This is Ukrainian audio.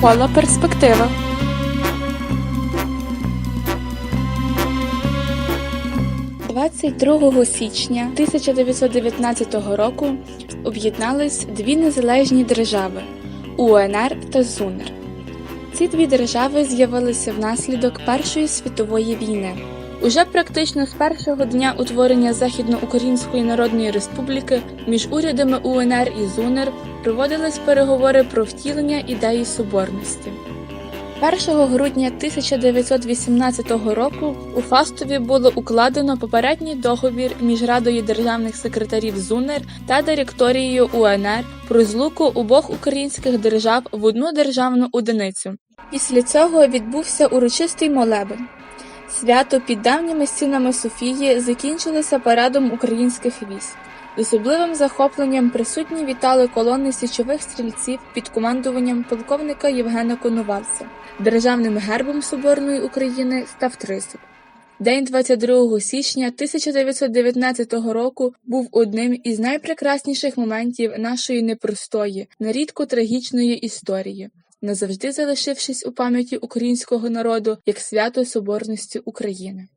Кола перспектива. «22 січня 1919 року об'єднались дві незалежні держави УНР та ЗУНР. Ці дві держави з'явилися внаслідок Першої світової війни. Уже практично з першого дня утворення Західноукраїнської Народної Республіки між урядами УНР і ЗУНР проводились переговори про втілення ідеї соборності. 1 грудня 1918 року у Фастові було укладено попередній договір між Радою державних секретарів ЗУНР та директорією УНР про злуку обох українських держав в одну державну одиницю. Після цього відбувся урочистий молебен. Свято під давніми стінами Софії закінчилося парадом українських військ. З особливим захопленням присутні вітали колони січових стрільців під командуванням полковника Євгена Коновальця. Державним гербом Соборної України став тризуб. День 22 січня 1919 року був одним із найпрекрасніших моментів нашої непростої, нерідко трагічної історії, назавжди залишившись у пам'яті українського народу як свято Соборності України.